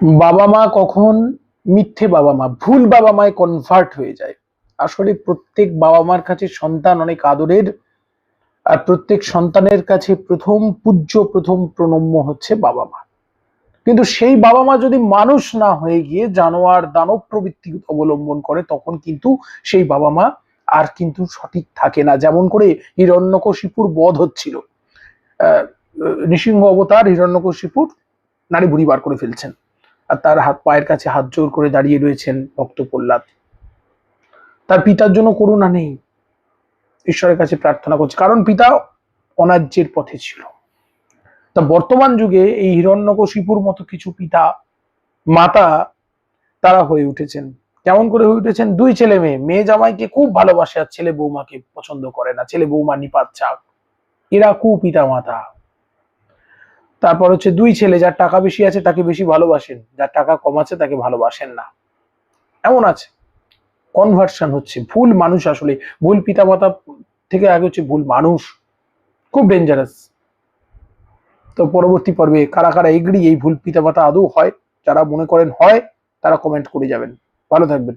বাবা মা কখন মিথ্যে বাবা মা, ভুল বাবা মায় কনভার্ট হয়ে যায়। আসলে প্রত্যেক বাবা মার কাছে সন্তান অনেক আদরের, আর প্রত্যেক সন্তানের কাছে প্রথম পূজ্য, প্রথম প্রণম্য হচ্ছে বাবা মা। কিন্তু সেই বাবা মা যদি মানুষ না হয়ে গিয়ে জানোয়ার, দানব প্রবৃত্তি অবলম্বন করে, তখন কিন্তু সেই বাবা মা আর কিন্তু সঠিক থাকে না। যেমন করে হিরণ্যকশিপুর বধ হচ্ছিল। নৃসিংহ অবতার হিরণ্যকশিপুর নারী বুড়ি বার করে ফেলছেন। আর তার হাত পায়ের কাছে হাত জোর করে দাঁড়িয়ে রয়েছেন ভক্ত প্রহ্লাদ। তার পিতার জন্য করুণা নেই। ঈশ্বরের কাছে প্রার্থনা করছে। কারণ পিতা অনার্যের পথে ছিল। তা বর্তমান যুগে এই হিরণ্যকশিপুর মতো কিছু পিতা, মাতা তারা হয়ে উঠেছেন। কেমন করে হয়ে উঠেছেন? দুই ছেলে মেয়ে। মেয়ে জামাইকে খুব ভালোবাসে আর ছেলে বৌমাকে পছন্দ করে না। ছেলে বৌমা নিপাত চাক। এরা কুপিতা মাতা তারপর হচ্ছে দুই ছেলে, যার টাকা বেশি আছে তাকে বেশি ভালোবাসেন, যার টাকা কম আছে তাকে ভালোবাসেন না। এমন আছে। কনভার্সন হচ্ছে, ভুল মানুষ আসলে, ভুল পিতামাতা থেকে আগে হচ্ছে ভুল মানুষ। খুব ডেঞ্জারাস তো পরবর্তী পর্বে কারা কারা এগ্রি এই ভুল পিতামাতা আদৌ হয়, যারা মনে করেন হয়, তারা কমেন্ট করে যাবেন। ভালো থাকবেন।